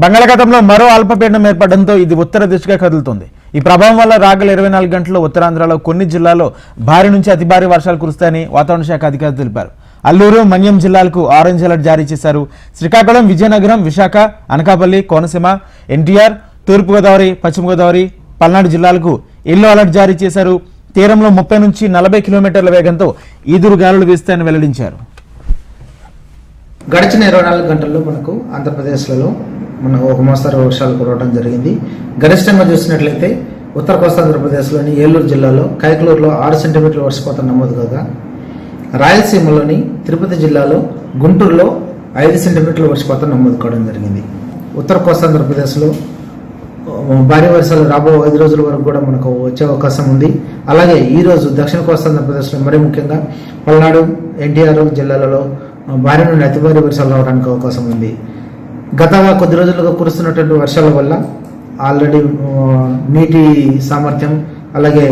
బంగాళాఖాతంలో మరో అల్పపీడనం ఏర్పడడంతో ఇది ఉత్తర దిశగా కదులుతుంది. ఈ ప్రభావం వల్ల రాగల ఇరవై నాలుగు గంటల్లో ఉత్తరాంధ్రలో కొన్ని జిల్లాల్లో భారీ నుంచి అతి భారీ వర్షాలు కురుస్తాయని వాతావరణ శాఖ అధికారులు తెలిపారు. అల్లూరు మన్యం జిల్లాలకు ఆరెంజ్ అలర్ట్ జారీ చేశారు. శ్రీకాకుళం విజయనగరం విశాఖ అనకాపల్లి కోనసీమ ఎన్టీఆర్ తూర్పుగోదావరి పశ్చిమ గోదావరి పల్నాడు జిల్లాలకు ఎల్లో అలర్ట్ జారీ చేశారు. తీరంలో ముప్పై నుంచి నలభై కిలోమీటర్ల వేగంతో ఈదురు గాలులు వీస్తాయని వెల్లడించారు. గడిచిన ఇరవై నాలుగు గంటల్లో మనకు ఆంధ్రప్రదేశ్లలో మన ఒక మోస్తరు వర్షాలు కురవడం జరిగింది. గరిష్టంగా చూసినట్లయితే ఉత్తర కోస్తాంధ్రప్రదేశ్లోని ఏలూరు జిల్లాలో కైకలూరులో ఆరు సెంటీమీటర్ల వర్షపాతం నమోదు కాగా రాయలసీమలోని తిరుపతి జిల్లాలో గుంటూరులో ఐదు సెంటీమీటర్ల వర్షపాతం నమోదు కావడం జరిగింది. ఉత్తర కోస్తాంధ్రప్రదేశ్లో భారీ వర్షాలు రాబో ఐదు రోజుల వరకు కూడా మనకు వచ్చే అవకాశం ఉంది. అలాగే ఈరోజు దక్షిణ కోస్తాంధ్రప్రదేశ్లో మరీ ముఖ్యంగా పల్నాడు ఎన్టీఆర్ జిల్లాలలో భారీ నుండి అతి భారీ వర్షాలు రావడానికి అవకాశం ఉంది. గత కొద్ది రోజులుగా కురుస్తున్నటువంటి వర్షాల వల్ల ఆల్రెడీ నీటి సామర్థ్యం అలాగే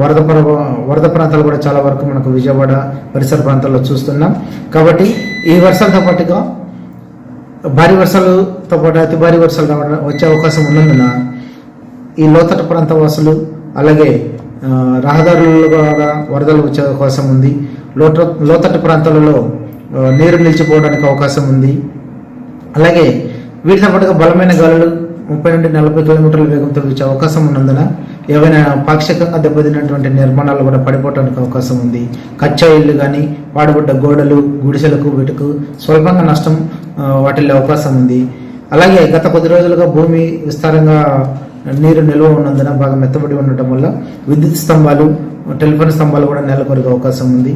వరద వరద ప్రాంతాలు కూడా చాలా వరకు మనకు విజయవాడ పరిసర ప్రాంతాల్లో చూస్తున్నాం. కాబట్టి ఈ వర్షాలతో పాటుగా భారీ వర్షాలతో పాటు అతి భారీ వర్షాలు రావడం వచ్చే అవకాశం ఉన్నందున ఈ లోతట్టు ప్రాంత వాసులు అలాగే రహదారులలో కూడా వరదలు వచ్చే అవకాశం ఉంది. లోట లోతట్టు ప్రాంతాలలో నీరు నిలిచిపోవడానికి అవకాశం ఉంది. అలాగే వీటితో పాటుగా బలమైన గాలులు ముప్పై నుండి నలభై కిలోమీటర్ల వేగంతో వీచే అవకాశం ఉన్నందున ఏవైనా పాక్షికంగా దెబ్బతిన్నటువంటి నిర్మాణాలు కూడా పడిపోవడానికి అవకాశం ఉంది. కచ్చా ఇల్లు కానీ పాడుబడ్డ గోడలు గుడిసెలకు వీటికి స్వల్పంగా నష్టం వాటిల్లో వాటిల్లే అవకాశం ఉంది. అలాగే గత కొద్ది రోజులుగా భూమి విస్తారంగా నీరు నిల్వ ఉన్నందున బాగా మెత్తబడి ఉండటం వల్ల విద్యుత్ స్తంభాలు టెలిఫోన్ స్తంభాలు కూడా నెలకొరిగే అవకాశం ఉంది.